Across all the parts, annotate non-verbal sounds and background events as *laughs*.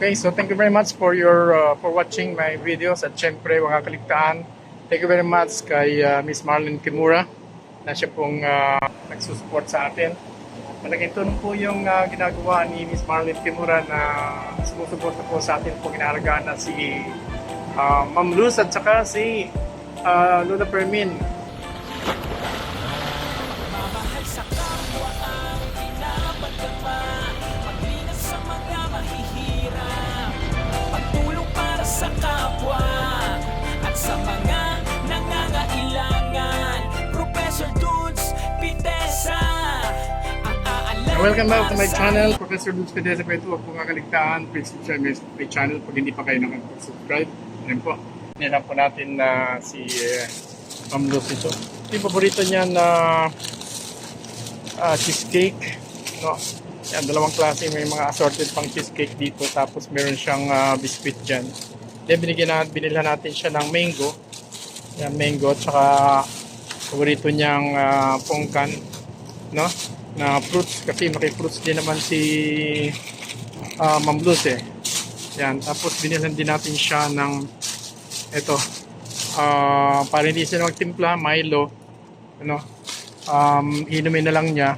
Okay, so thank you very much for your uh, for watching my videos at syempre mga kaligtaan. Thank you very much kay uh, Miss Marlene Kimura na siya pong uh, nagsusupport sa atin. Malaking tulong po yung uh, ginagawa ni Miss Marlene Kimura na sumusuporta po sa atin po ginaharagaan na si uh, Ma'am Luz at saka si uh, Lola Permin. Welcome back to my channel, Professor Luz Pedesa po ito. Huwag po kakaligtaan, please subscribe my, channel pag hindi pa kayo nakapag-subscribe. Yan po. Nilang po natin na si uh, Ma'am Luz ito. Yung paborito niya na ah, cheesecake. No? Yan, dalawang klase. May mga assorted pang cheesecake dito. Tapos meron siyang ah, biscuit dyan. Then binigyan na, binilhan natin siya ng mango. Yan, mango. Tsaka paborito niyang ah, pongkan. No? Na fruits kasi maki-fruits din naman si uh, Ma'am Luz eh. Yan, tapos binilhan din natin siya ng ito ah para hindi siya magtimpla, Milo ano um, inumin na lang niya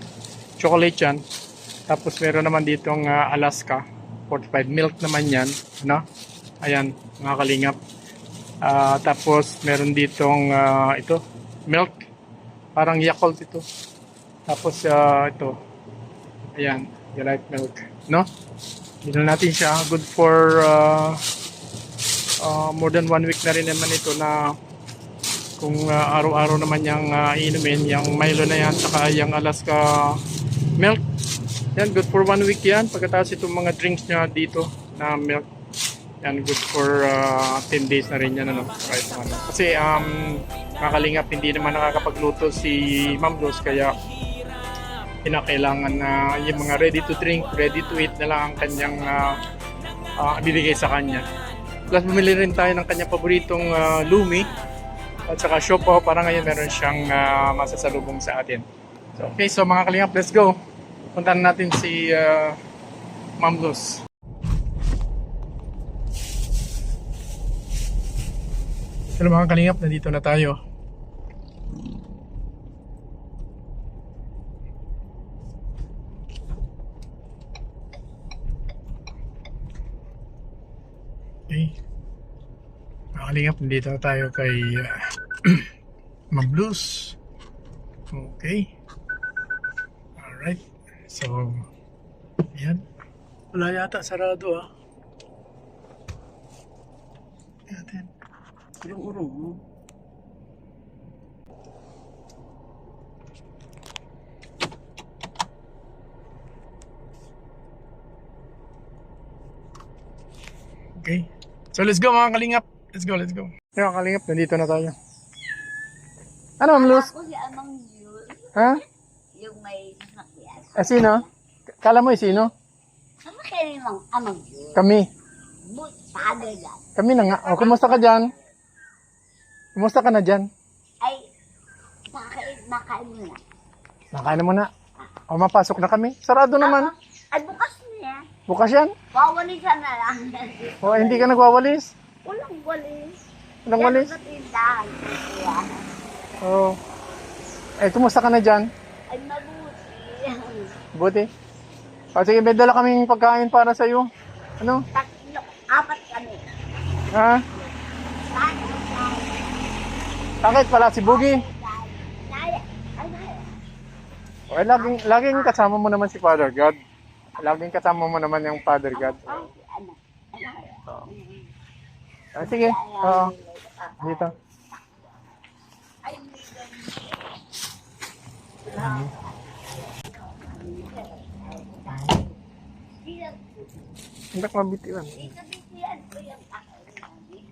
chocolate yan. Tapos meron naman ditong ah, Alaska 45 milk naman yan ano? Ayan mga kalingap. Ah, tapos meron ditong ah, ito milk. Parang Yakult ito tapos ah, ito. Ayan, the light milk, no? Binil natin siya. Good for uh, uh, more than one week na rin naman ito na kung ah, araw-araw naman yung uh, inumin, yung Milo na yan, saka yung Alaska milk. Yan, good for one week yan. Pagkatapos itong mga drinks niya dito na milk. Yan, good for uh, 10 days na rin yan. Ano. Kasi um, kakalingap, hindi naman nakakapagluto si Ma'am Rose, kaya kinakailangan na yung mga ready to drink, ready to eat na lang ang kanyang uh, uh, bibigay sa kanya. Plus bumili rin tayo ng kanyang paboritong uh, Lumi at saka Siopaw para ngayon meron siyang uh, masasalubong sa atin. So, okay, so mga kalingap, let's go. Puntahan natin si uh, Ma'am Luz. Hello mga kalingap, nandito na tayo. Okay. Mga kalingap, na tayo kay uh, *clears throat* Ma'am Luz. Okay. Alright. So, ayan. Wala yata sarado ah. Ayan. Urong-urong mo. Okay. So let's go mga kalingap. Let's go, let's go. Yung mga kalingap, nandito na tayo. Ano, Ma'am Luz? Ako si Amang yun. Ha? Yung may sasakyan. Eh, sino? Kala mo eh, sino? Ano kayo namang amang yun? Kami. But, paano yan? Kami na nga. O, kumusta ka dyan? Kumusta ka na dyan? Ay, makain, makain mo na. Nakain mo na. O, mapasok na kami. Sarado naman. Ay, bukas. Bukas yan. Wawalisan na lang. O, hindi ka nagwawalis. Walang walis. Walang walis. Yan ang katindahan ko siya. O. Eh, kumusta ka na dyan? Ay, mabuti. Buti. O, sige, may dala kaming pagkain para sa'yo. Ano? Tatlo, apat kami. Ha? Tayo, tayo. Bakit pala si Boogie? Tayo. Ay, tayo. Okay, laging, laging kasama mo naman si Father God. Laging kasama mo naman yung Father God. Ano? Ah, sige. Oo. dito. Ay, Hindi ko mabitiwan.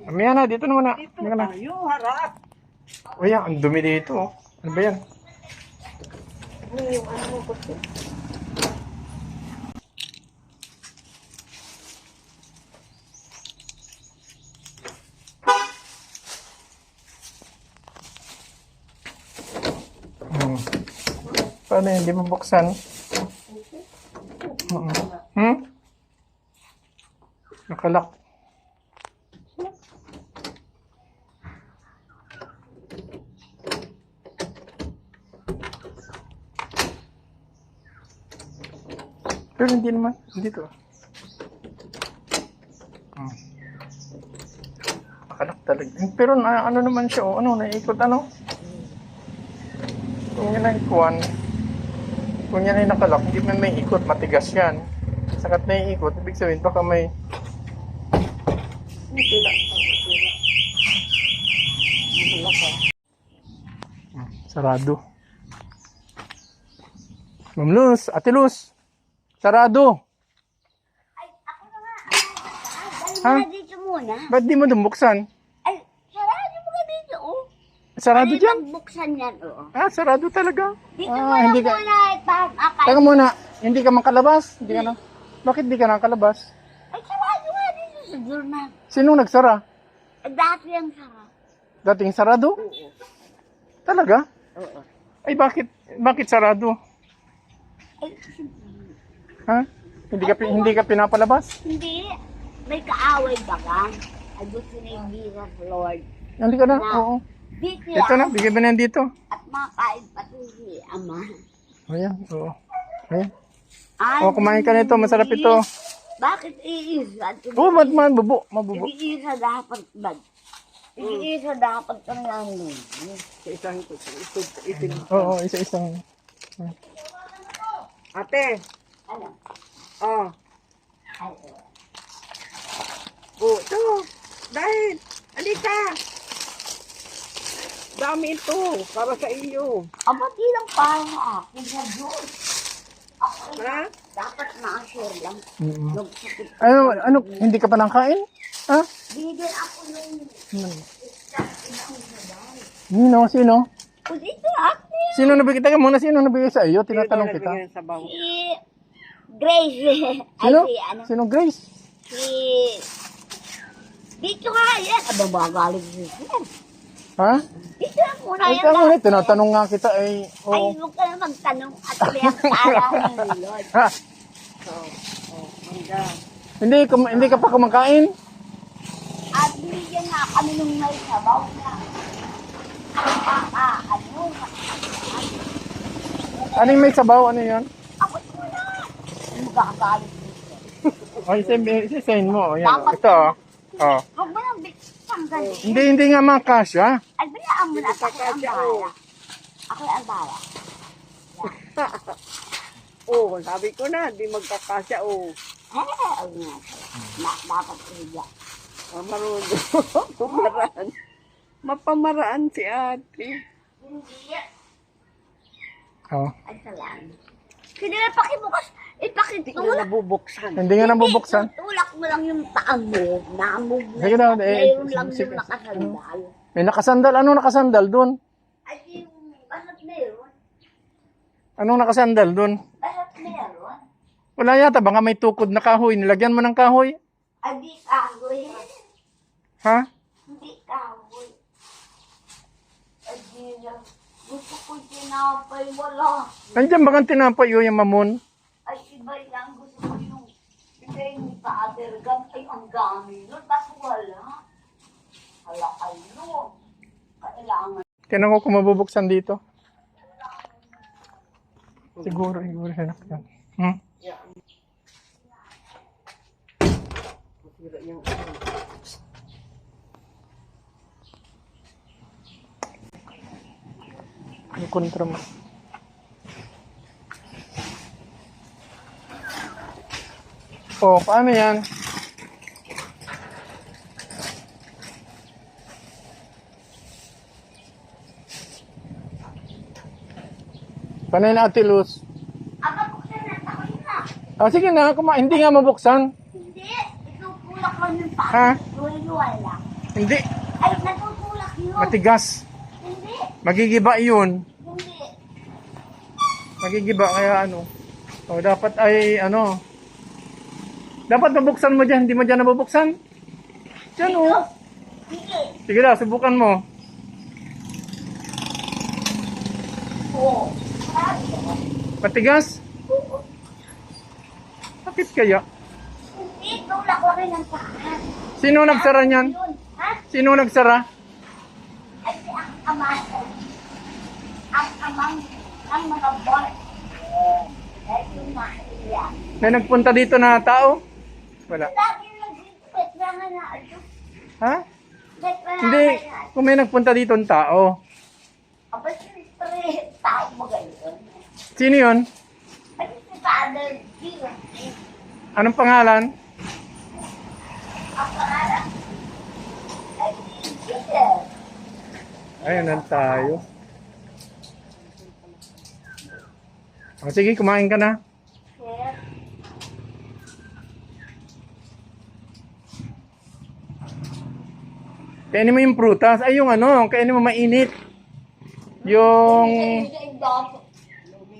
Mamaya na, dito naman na. Dito na. Yung harap. O yan, ang dumi dito. oh. Ano ba yan? Yung ano ko Hmm. Paano yun? Di mo buksan? Hmm? Hmm? Nakalak. Pero hindi naman. Dito. Hmm. Nakalak talaga. Pero na, ano naman siya, oh, ano, naikot ano? Kung yan ay kuwan, kung yan ay nakalak, hindi man may ikot, matigas yan. Sakat na ikot, ibig sabihin baka may Sarado. Ma'am Luz, Ate Luz. Sarado. Ay, ako na nga. Ay, Ha? dali mo na dito muna. Ba't di mo dumbuksan? Ay, sarado mo ka dito, oh. Sarado Ay, dyan? magbuksan yan, oh. Ah, sarado talaga. Dito ah, na hindi ka... muna ipapakay. Teka muna, hindi ka makalabas? Hindi ka na... Bakit di ka nakalabas? Ay, sarado nga dito sa journal. Sinong nagsara? Ay, dati ang sarado. Dating sarado? Oo. Talaga? Oo. Ay, bakit? Bakit sarado? Ay, Ha? Hindi ka, pi- hindi ka pinapalabas? hindi. May kaaway ba ka? Ay, gusto na yung Lord. Hindi ka na? Na. Oo. Dito Ito na, bigyan mo na yan dito. At makain pati si Ama. Ayan, oo. Ayan. Ay, Oh, kumain ka nito, masarap ito. Bakit iisa? Oo, oh, ba't man, bubo, mabubo. Hindi isa dapat ba? Hindi isa dapat kang nandun. Isang ito, itim. Oo, isa-isang. Ate, Ano? oh, Ay, oh, ito. Dahil, alika. Dami ito, para sa iyo. Aba, di lang para sa akin na Diyos. Ako, Ha? dapat na-assure lang. Nagsakit. Ano, ano, hindi ka pa nang kain? Ha? Bigyan ako ng Hmm. sabay. Sino, sino? O dito akin. Sino nabigay? Teka muna, sino nabigay sa iyo? Tinatanong kita. Sa? Si Grace. *laughs* Ay, Sino? si ano? Sino Grace? Si... Dito ka yan. Aba, magaling si Sir. Ha? Dito lang muna Ay, yan. ka muna, tinatanong nga kita ay, Ay, oo. huwag ka na magtanong at kaya para ng Lord. Ha? Oh, oh, mangga. Hindi, ka, hindi ka pa kumakain? At binigyan na kami nung may sabaw na. Ah, ano? Ano yung may sabaw? Ano yan? Ako na. Magkakagalit dito. Ay, isa, isahin mo. Ayan, Dapat ito. Oh. Huwag mo nang tanggalin. Hindi, hindi nga makasya. Ay, bayaan mo na. Ako ang bahala. oh. Ako ang bahala. *laughs* Oh, sabi ko na, di magkakasya, oh. Eh, nga. Na, dapat iya. Marunong. Pamaraan. *laughs* Mapamaraan si ate. Hindi. Oh. Ay, salamat. Hindi na pakibukas. Hindi Ipakitulak. na nabubuksan. Hindi nga nabubuksan. Tulak mo lang yung paa mo. Naamog na. Sige daw, eh, Mayroon lang sige, yung nakasandal. May nakasandal. Anong nakasandal doon? Ay, yung bahat meron. Anong nakasandal doon? Bahat meron. Wala yata. Baka may tukod na kahoy. Nilagyan mo ng kahoy. Ay, di kahoy. Ha? Hindi kahoy. Ay, di lang. Gusto ko tinapay. Wala. Nandiyan baka tinapay yun yung mamon. Ay, iba lang. Gusto ko yung bigay ni Father God. Ay, ang dami nun. Ba't wala? Hala kayo. Kailangan. Tinan ko kung mabubuksan dito. Siguro, siguro siya nakasandal. Hmm? Masira yung. Yung kontra mo. Oh, paano yan? Panay na Ate Luz. Ah, sige na, kuma hindi nga mabuksan. Hindi. Itutulak lang yung paa. Ha? Wala. Hindi, Ay, natutulak yun. matigas. Hindi. Magigiba yun. Hindi. Magigiba kaya ano. O dapat ay ano. Dapat mabuksan mo dyan, hindi mo dyan nabubuksan. Dyan o. Hindi. Sige na, subukan mo. Ko. Matigas? Bakit kaya? Hindi. Tulak ako rin ang paan. Sino nagsara niyan? Sino nagsara? Ay, si ang ama. Ang amang, ang mga boss. Ay, yung mahiya. May nagpunta dito na tao? Wala. Ha? Hindi. Kung may nagpunta dito ng tao. Aba, siyempre, tao mo ganyan. Sino yun? Anong pangalan? Ang pangalan? Ayun lang tayo. O sige, kumain ka na. Sir. Kainin mo yung prutas. Ay, yung ano, kainin mo mainit. Yung...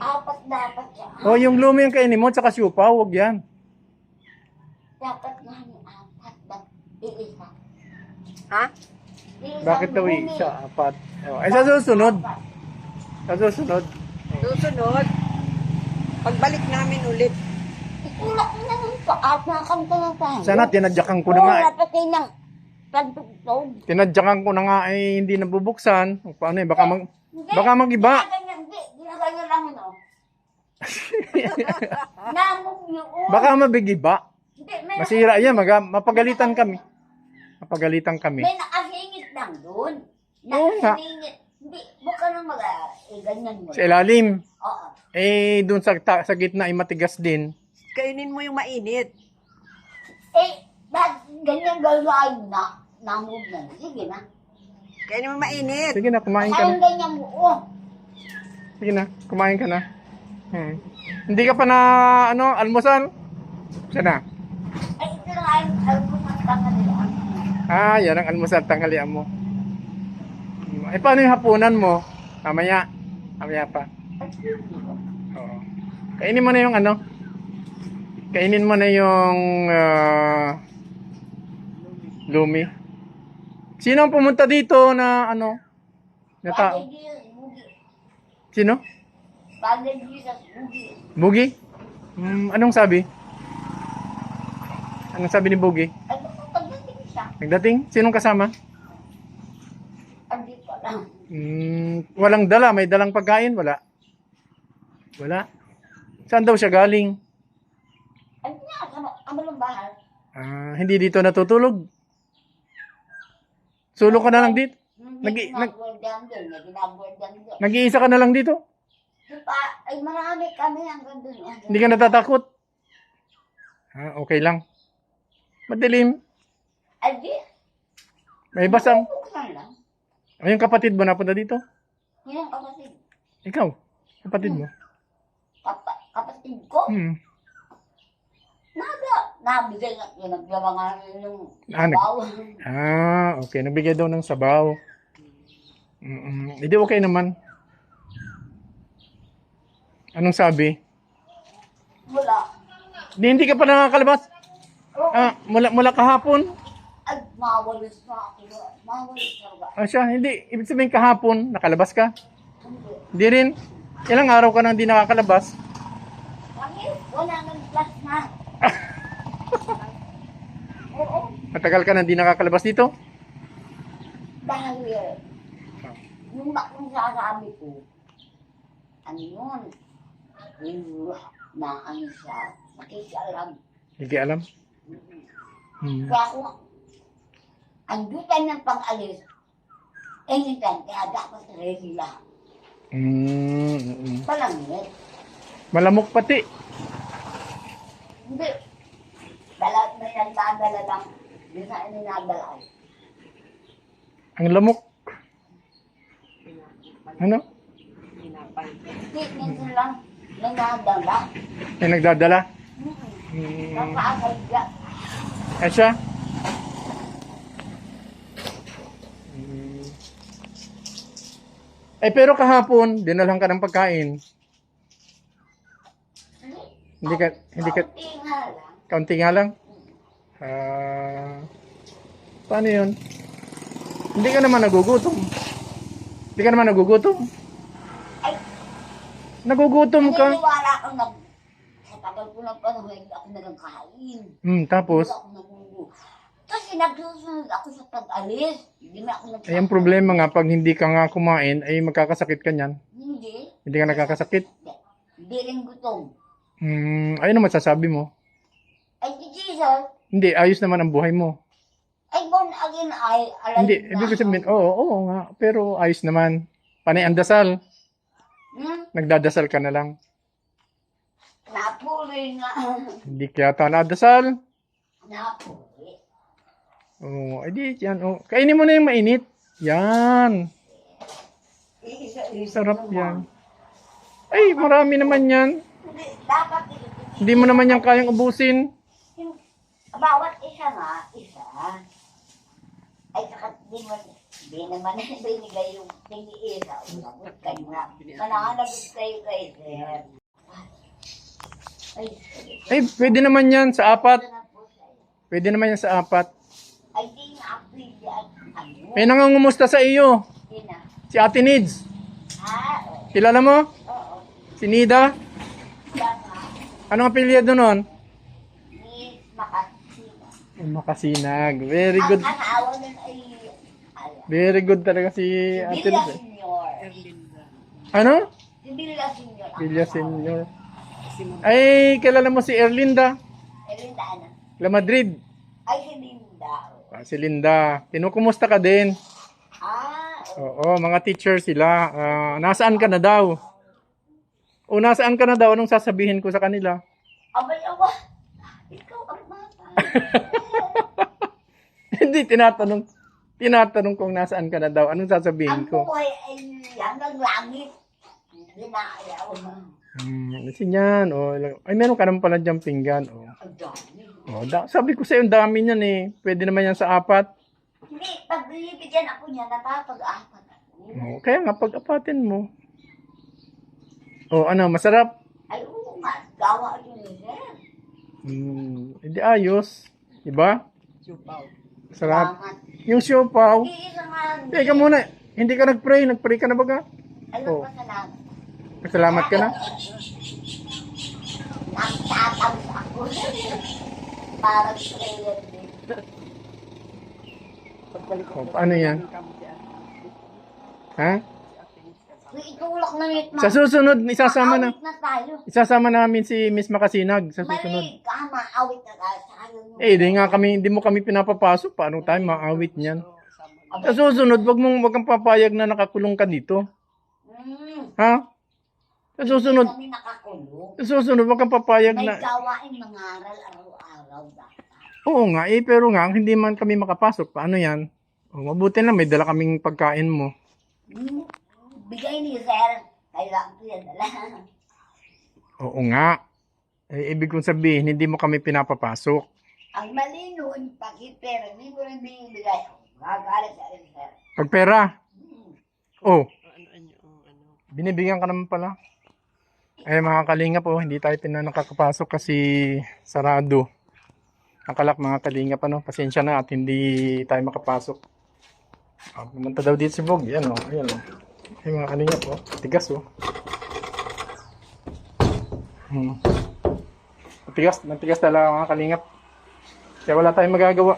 Apat dapat siya. Oh, yung lumi yung kainin mo, tsaka siupaw, wag yan. Dapat nga yung apat. Dapat iisa. Ha? Iisang Bakit daw bumi. isa, apat? Oh, ay, sa susunod. Apat. Sa susunod. Susunod. Pagbalik namin ulit. Itulak mo na ng paapa kang tayo. Sana tinadyakan ko na nga. Oo, pati ng pagtugtog. Tinadyakan ko na nga ay hindi nabubuksan. O, Paano eh, baka mag... Hindi. Baka mag-iba. Ginaganyan, hindi. Ginaganyan lang *laughs* yun, oh. Namog yun. Baka mabigiba. Hindi, may, Masira yan, maga, mapagalitan kami. Mapagalitan kami. may nakahingit lang doon. Oo nga. Nakahingit. Hindi, buka nang mag eh, ganyan mo. Sa ilalim. Oo. Eh, dun sa, ta- sa gitna ay matigas din. Kainin mo yung mainit. Eh, dahil ganyan galayin na. Namog na. Sige na. Kainin mo mainit. Sige na, kumain ka Kaya na. ganyan mo, oh. Sige na, kumain ka na. Hmm. Hindi ka pa na, ano, almusal? Sana. Ay, ito lang ay, ng tanganian. Ah, yan ang almusal tanghalian mo. Eh, paano yung hapunan mo? Mamaya. Mamaya pa. Oo. Kainin mo na yung ano? Kainin mo na yung ah, lumi. Sino ang pumunta dito na ano? Na tao? Sino? Bugi. Hmm, anong sabi? Anong sabi ni Bugi? Nagdating? Sinong kasama? Hmm, walang dala. May dalang pagkain? Wala. Wala. Saan daw siya galing? Ay, nga, sama, ama ng bahay. Ah, hindi dito natutulog. Sulo ka na lang dito. Hindi Nag- nag- ginagwaldan din, may ginagwaldan din. Nag-iisa ka na lang dito. Ay marami kami hanggang doon. Hindi ka natatakot. Ah, okay lang. Madilim. Ay, di, May basang. buksan lang. Ay, yung kapatid mo napunta dito? Yan ang kapatid. Ikaw. Kapatid mo. Kapa, kapatid ko. Hmm. Nabigay nga, yung naglabangan yung Ah, nag- bawa. Ah, okay. Nagbigay daw ng sabaw. Mm Hindi okay naman. Anong sabi? Wala. Di, hindi ka pa nakakalabas? Oh, Ah, mula, mula kahapon? ay, mawalis na ako. Mawalis na ba? Ah, siya, hindi. Ibig sabihin kahapon, nakalabas ka? Hindi. Hindi rin. Ilang araw ka nang hindi nakakalabas? Bakit? Wala nang plus na. Oo. Matagal ka nang hindi nakakalabas dito? Dahil, yung bakong sasabi ko, ano yun? Yung na ano siya, nakikialam. Hindi alam. Hmm. Kaya kung andun tayo ng pag-alis, anytime, kaya dapat ready lahat. Mm, mm, mm. Palangit. Malamok pati. Hindi. Dala, may nagdadala lang. Hindi na ininadala. Ang lamok. Ano? Hindi, minsan lang nanadala. May nagdadala. Hmm. Hmm. Nakakagya. Ay siya? Hmm. Eh pero kahapon, dinalang ka ng pagkain. Hindi ka, hindi ka, Kaunti nga lang. kaunti nga lang. Ah, paano yun? Hindi ka naman nagugutom. Hindi ka naman nagugutom. Ay, Nagugutom ka. naniniwala ako nag... Sa tagal ko ng panahon, hindi ako nagkakain. Hmm, tapos, Hindi ako nag nagsusunod ako sa pag-alis. Hindi na ako nag Ay, ang problema nga, pag hindi ka nga kumain, ay magkakasakit ka niyan. Hindi. Hindi ka nagkakasakit. Hindi. Hindi rin gutom. Hmm, ayun naman sasabi mo. Ay, si Jesus, Hindi, ayos naman ang buhay mo. ay born again ay alive Hindi, na ibig sabihin, oo, oo nga, pero ayos naman. Panay ang dasal. Hmm? Nagdadasal ka na lang. Napuri nga. *laughs* Hindi kaya ta nadasal. Napuri. Oo, edi yan. Oh. Kainin mo na yung mainit. Yan. Sarap yan. Ay, marami naman yan. Hindi mo naman yan kayang ubusin. Bawat isa nga, isa. Ay, saka di mo, di naman *laughs* binigay yung tiniisa. Umabot ka nga. Mananabot kayo kay Sir. Ay, Ay, pwede naman yan sa apat. na. Pwede naman yan sa apat. Ay, di ako yan. Ano? May nangungumusta sa iyo. Di na. Si Ate Nids. Ah, oo. Kilala mo? Oo. Si Nida? Yan nga. Anong apelyido nun? Ni. Makasinag. Very good. Ang asawa nun ay, ala, Very good talaga si Ate Nids. eh. Senior. Ano? Si Villa Senior. ang Villa asawa. Senior. Ay, kilala mo si Erlinda? Eh, Linda, ano? La Madrid. Ay, si Linda. Ah, si Linda. Tinukumusta ka din? Ah, Oo, oo. mga teacher sila. Ah, nasaan ka na daw? O nasaan ka na daw? Anong sasabihin ko sa kanila? Abay, awa. Ikaw ang mata. *laughs* Hindi, tinatanong. Tinatanong kung nasaan ka na daw. Anong sasabihin ang ko? buhay ay hanggang langit. Hindi na ayaw. Hmm, kasi yan. O, ay, meron ka naman pala dyan pinggan. O, Ang dami. o da, sabi ko sa'yo, ang dami niyan eh. Pwede naman yan sa apat. Hindi, pag binibigyan ako niya, napapag-apat ako. O, kaya nga, pag-apatin mo. O, ano, masarap? Ay, oo nga. Gawa yun ni Sir. Hmm, hindi ayos. Diba? Chupaw. Sarap. Salamat. Yung siopaw. Hindi, isa nga. Teka muna, hindi ka nag-pray. Nag-pray ka na ba ka? Ay, Oh. magpasalamat. Salamat ka na? Nagtatapos ako. Parang prayer din. Pagbalik O, paano yan? Ha? Itulak na ulit Sa susunod, isasama na. Awit na tayo. Isasama namin si Miss Makasinag sa susunod. Mali ka, maawit na tayo. Yung- Eh, di nga kami, hindi mo kami pinapapasok. Paano tayo maawit niyan? Sa susunod, wag mong wag kang papayag na nakakulong ka dito. Hmm. Ha? Sa susunod, Kami nakakulong. sa susunod, wag kang papayag May na... gawain mangaral araw-araw dapat. Oo nga, eh, pero nga, hindi man kami makapasok. Paano yan? O, mabuti na, may dala kaming pagkain mo. Hmm. Bigay ni Sir. Ko yan dala. Oo nga. Eh, ibig kong sabihin, hindi mo kami pinapapasok. Ang mali nun, pakipera, hindi mo rin binibigay. Gagalit sa rin, Sir. Pag pera, Hmm. oh, Ano, ano, ano. binibigyan ka naman pala. Ay, mga kalinga po, hindi tayo pina nakakapasok kasi sarado. Nakalak mga kalinga pa, no? Pasensya na at hindi tayo makapasok. Ah, pumunta daw dito si Bog. Yan, oh. Ayan, oh. Ay, mga kalinga po. Tigas, oh. Hmm. Matigas, matigas talaga mga kalingap. Kaya wala tayong magagawa.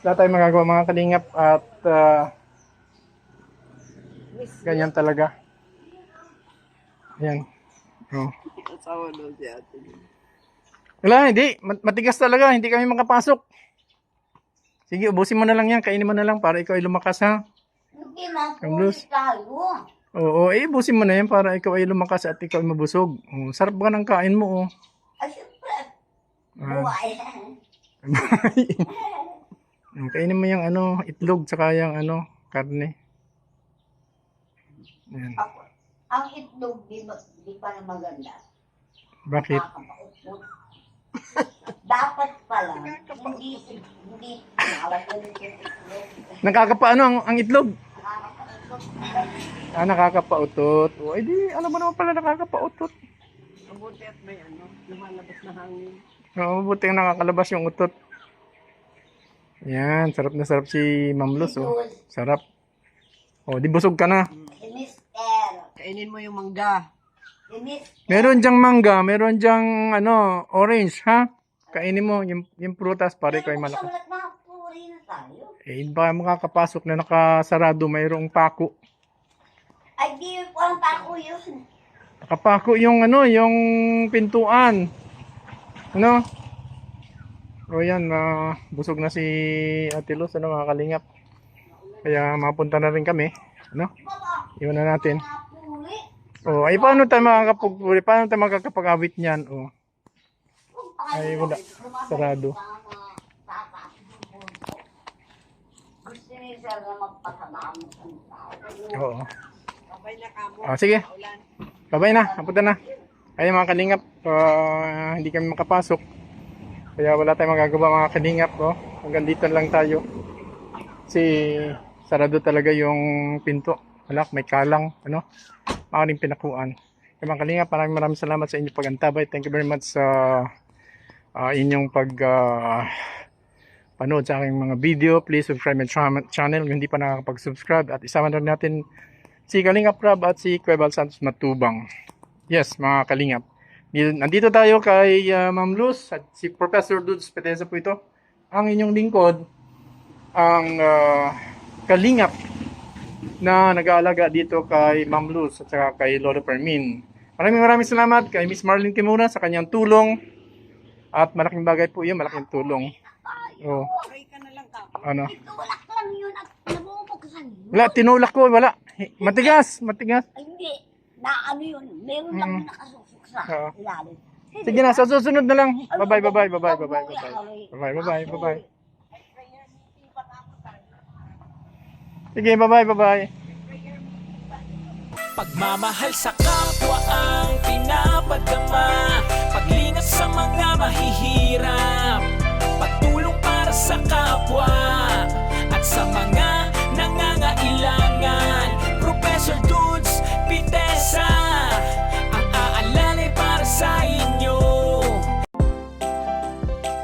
Wala tayong magagawa mga kalingap at ah, ganyan talaga. Ayan. Oh. Asawa daw si ate. Wala, hindi. Mat- Matigas talaga. Hindi kami makapasok. Sige, ubusin mo na lang yan. Kainin mo na lang para ikaw ay lumakas ha. Hindi blues. tayo. Oo, eh, ubusin mo na yan para ikaw ay lumakas at ikaw ay mabusog. Oh, sarap ba ng kain mo, oh. Ay, siyempre. Ah. Buhay. *laughs* Mm, Kainin mo yung ano, itlog tsaka yung ano, karne. Ayan. Ako, ang itlog, di, ba, di pa na maganda. Bakit? *laughs* Dapat pala, hindi, hindi. *laughs* Nakakapaano ang, ang itlog? Ah, nakakapautot. O, eh di, alam mo naman pala nakakapautot. Mabuti at may ano, lumalabas na hangin. Oo, buti yung nakakalabas yung utot. Yan, sarap na sarap si Ma'am Luz, oh. Sarap. O, di busog ka na. Kainin mo yung mangga. Meron diyang mangga, meron diyang ano, orange, ha? Kainin mo yung, yung prutas para ikaw ay malakas. Eh, baka makakapasok na nakasarado, mayroong pako. Ay, di po ang pako yun. Nakapako yung ano, yung pintuan. Ano? O yan, ah, busog na si Ate Luz, ano mga kalingap. Kaya mapunta na rin kami. Ano? Iwan na natin. O, ay paano tayo makakapagpuli? Paano tayo makakapag-awit niyan? O, Ay, wala. Sarado. Gusto ni Sir na magpasalamat ang tao. oo. Ah, sige. Babay na, napunta na. Kaya mga kalingap, ah, hindi kami makapasok. Kaya wala tayong magagawa mga kalingap. Oh. Hanggang dito lang tayo. Kasi sarado talaga yung pinto. Wala, may kalang. Ano? Maaaring pinakuan. Kaya mga kalingap, maraming maraming salamat sa inyong pagantabay. Thank you very much sa ah, inyong pag ah, panood sa aking mga video. Please subscribe my cha- channel kung hindi pa nakakapag-subscribe. At isama na natin si Kalingap Rab at si Cueval Santos Matubang. Yes, mga Kalingap. Dito- Nandito tayo kay uh, Ma'am Luz at si Professor Dudes Petesa po ito. Ang inyong lingkod, ang ah, Kalingap na nag-aalaga dito kay Ma'am Luz at saka kay Lolo Fermin. Maraming maraming salamat kay Miss Marlene Kimura sa kanyang tulong. At malaking bagay po yun, malaking tulong. Oh, ano. Itulak lang yun at nabubuksan. Wala, tinulak ko, wala. Matigas, matigas. Ay, hindi. Na ano yun, meron lang mm. sa ilalim. Sige na, sa susunod na lang. Bye-bye, bye-bye, bye-bye, bye-bye, bye-bye. Bye-bye, bye-bye. Sige, bye-bye, bye-bye. Pagmamahal sa kapwa ang pinapadama Paglingat sa mga mahihirap Pagtulong para sa kapwa At sa mga sun.